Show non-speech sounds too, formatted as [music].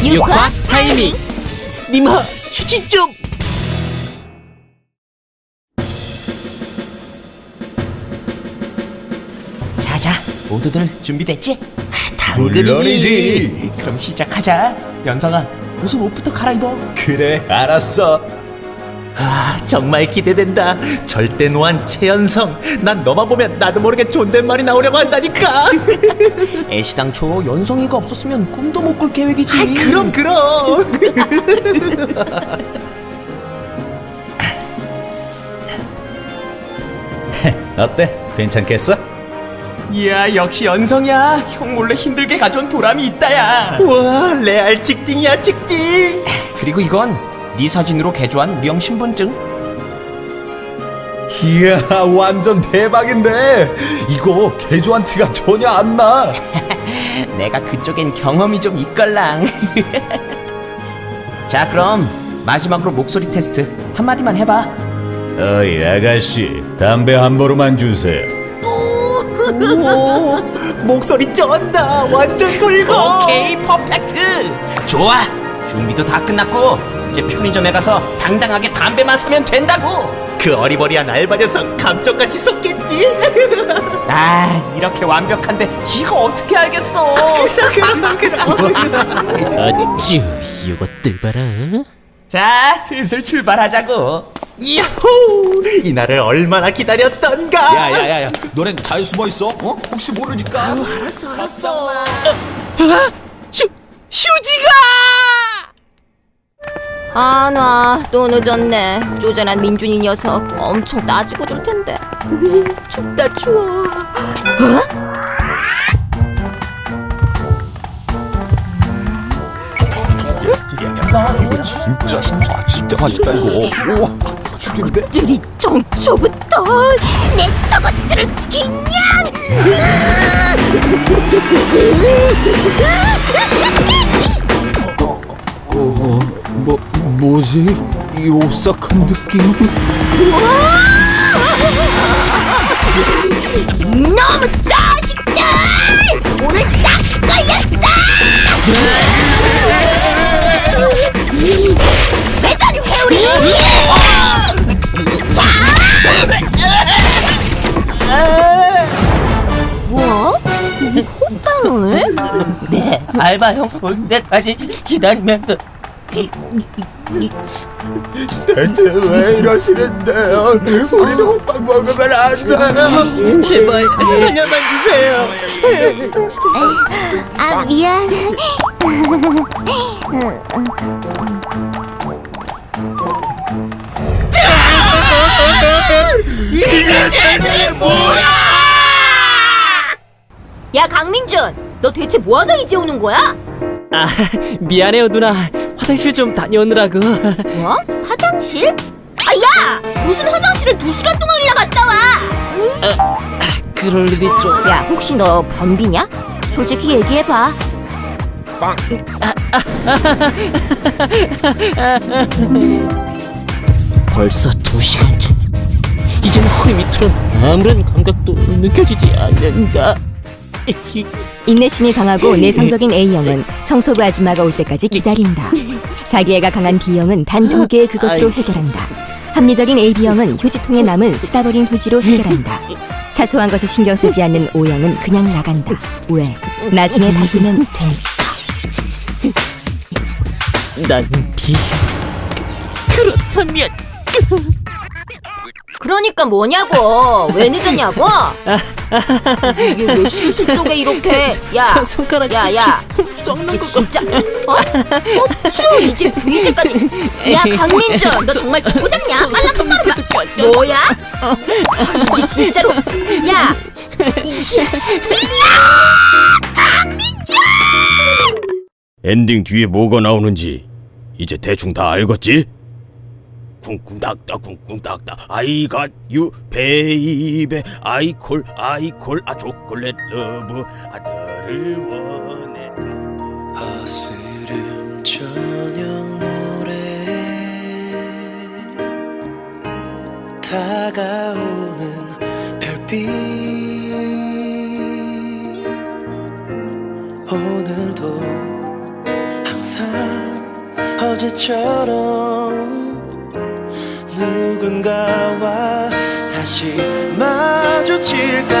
교육과 타이밍. 님하 휴지 좀 자자 모두들 준비됐지? 아, 당근이지. 물론이지. 그럼 시작하자. 연성아 무슨 옷부터 갈아입어? 그래 알았어 아 정말 기대된다. 절대 노한 최연성. 난 너만 보면 나도 모르게 존댓말이 나오려고 한다니까. [laughs] 애시당 초 연성이가 없었으면 꿈도 못 꿀 계획이지. 아이, 그럼 그럼. [laughs] 어때? 괜찮겠어? 이야 역시 연성이야. 형 몰래 힘들게 가져온 보람이 있다야. 와 레알 직딩이야 직딩. 그리고 이건 네 사진으로 개조한 우리 형 신분증? 이야 완전 대박인데. 이거 개조한 티가 전혀 안 나. [laughs] 내가 그쪽엔 경험이 좀 있걸랑. [laughs] 자 그럼 마지막으로 목소리 테스트 한마디만 해봐. 어이 아가씨 담배 한 보루만 주세요. [laughs] 오 목소리 쩐다. 완전 꿀고 오케이 퍼펙트. 좋아. 준비도 다 끝났고 이제 편의점에 가서 당당하게 담배만 사면 된다고. 그 어리버리한 알바 녀석 감쪽같이 섞겠지? [laughs] 아 이렇게 완벽한데 지가 어떻게 알겠어? 어쭈 이것들 봐라? 자 슬슬 출발하자고. 야호! 이 날을 얼마나 기다렸던가? 야야야야 너넨 잘 숨어 있어? 어? 혹시 모르니까? 알았어 알았어? 휴 휴지가 아, 나 또 늦었네. 쪼잔한 민준이 녀석 엄청 따지고 줄 텐데. [laughs] 춥다 추워. 진짜 진짜 진짜 맛있다 이거 우와 죽인데 들이 정초부터 내 저것들을 그냥. 뭐 뭐지 이 오싹한 느낌 너무 자식들! 오늘 딱 걸렸어! 회전이 회오리! 자! 뭐? 호빵을? 네 알바 형볼 때까지 기다리면서 대체 왜 이러시는데요 우리는 호빵 먹으면 안 돼요 제발 살려만 주세요 아, 미안해. 야 강민준, 너 대체 뭐하다 이제 오는 거야? 아 미안해요 누나 화장실 좀 다녀오느라고 뭐? 화장실? 아, 야! 무슨 화장실을 두 시간 동안이나 갔다 와! 그럴 일이 좀 야, 혹시 너 변비냐? 솔직히 얘기해봐. 벌써 두 시간째 이젠 허리 밑으로 아무런 감각도 느껴지지 않는다 인내심이 강하고 내성적인 A형은 청소부 아줌마가 올 때까지 기다린다. 자기애가 강한 B형은 단 두 개의 그것으로 해결한다. 합리적인 AB형은 휴지통에 남은 쓰다버린 휴지로 해결한다. 사소한 것에 신경 쓰지 않는 O형은 그냥 나간다. 왜? 나중에 바뀌면 되니까. 난비 그렇다면 그러니까 뭐냐고? 왜 늦었냐고? 이게 왜 실실 쪽에 이렇게? [laughs] 야, 저 손가락이 야, 야. 썩는 이게 거 진짜 어? 어쭈 이제 브이제까지 야 강민준 너 정말 듣고 잡냐? 빨라 똑바로 봐 뭐야? 아, 이게 진짜로 야 이씨 엔딩 뒤에 뭐가 나오는지 이제 대충 다 알겠지? 쿵쿵닥닥 쿵쿵닥닥 I got you baby. I call 아 초콜릿 러브. 아들을 원해. 어스름 저녁 노래 다가오는 별빛. 오늘도 항상 이처럼 누군가와 다시 마주칠까